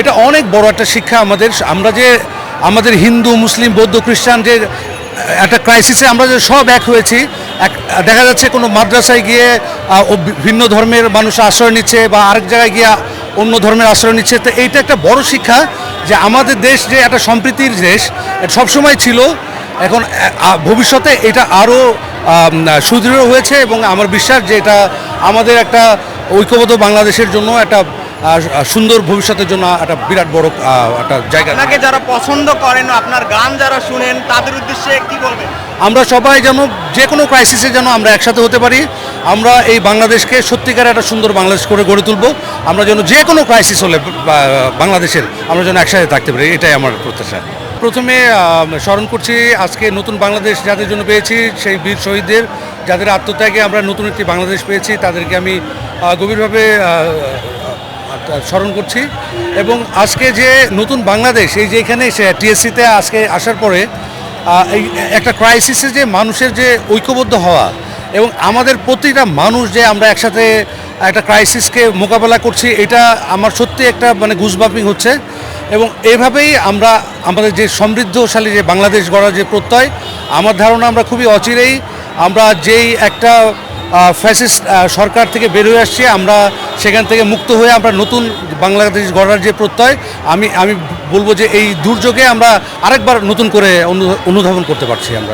এটা অনেক বড় একটা শিক্ষা আমাদের। আমরা যে আমাদের হিন্দু, মুসলিম, বৌদ্ধ, খ্রিস্টান যে একটা ক্রাইসিসে আমরা যে সব এক হয়েছি, এক দেখা যাচ্ছে কোনো মাদ্রাসায় গিয়ে ভিন্ন ধর্মের মানুষ আশ্রয় নিচ্ছে বা আরেক জায়গায় গিয়ে অন্য ধর্মের আশ্রয় নিচ্ছে। তো এইটা একটা বড় শিক্ষা যে আমাদের দেশ যে একটা সম্প্রীতির দেশ সবসময় ছিল। এখন ভবিষ্যতে এটা আরও সুদৃঢ় হয়েছে এবং আমার বিশ্বাস যে এটা আমাদের একটা ঐক্যবদ্ধ বাংলাদেশের জন্য একটা সুন্দর ভবিষ্যতের জন্য একটা বিরাট বড় একটা জায়গা। আপনাকে যারা পছন্দ করেন আপনার গান যারা শুনেন তাদের উদ্দেশ্যে কি বলবেন? আমরা সবাই যেন যে কোনো ক্রাইসিসে যেন আমরা একসাথে হতে পারি। আমরা এই বাংলাদেশকে সত্যিকার একটা সুন্দর বাংলাদেশ করে গড়ে তুলব। আমরা যেন যে কোনো ক্রাইসিস হলে বাংলাদেশের আমরা যেন একসাথে থাকতে পারি। এটাই আমার প্রত্যাশা। প্রথমে স্মরণ করছি আজকে নতুন বাংলাদেশ যাদের জন্য পেয়েছি সেই বীর শহীদদের যাদের আত্মত্যাগে আমরা নতুন একটি বাংলাদেশ পেয়েছি তাদেরকে আমি গভীরভাবে স্মরণ করছি। এবং আজকে যে নতুন বাংলাদেশ, এই যে এখানে এসে টিএসসিতে আজকে আসার পরে এই একটা ক্রাইসিসে যে মানুষের যে ঐক্যবদ্ধ হওয়া এবং আমাদের প্রতিটা মানুষ যে আমরা একসাথে একটা ক্রাইসিসকে মোকাবেলা করছি, এটা আমার সত্যি একটা মানে গুজবাপিং হচ্ছে। এবং এভাবেই আমরা আমাদের যে সমৃদ্ধশালী যে বাংলাদেশ গড়ার যে প্রত্যয়, আমার ধারণা আমরা খুবই অচিরেই আমরা যেই একটা ফ্যাসিস্ট সরকার থেকে বের হয়ে আসছি। আমরা সেখান থেকে মুক্ত হয়ে আমরা নতুন বাংলাদেশ গড়ার যে প্রত্যয়, আমি আমি বলব যে এই দুর্যোগে আমরা আরেকবার নতুন করে অনু- অনুধাবন করতে পারছি আমরা।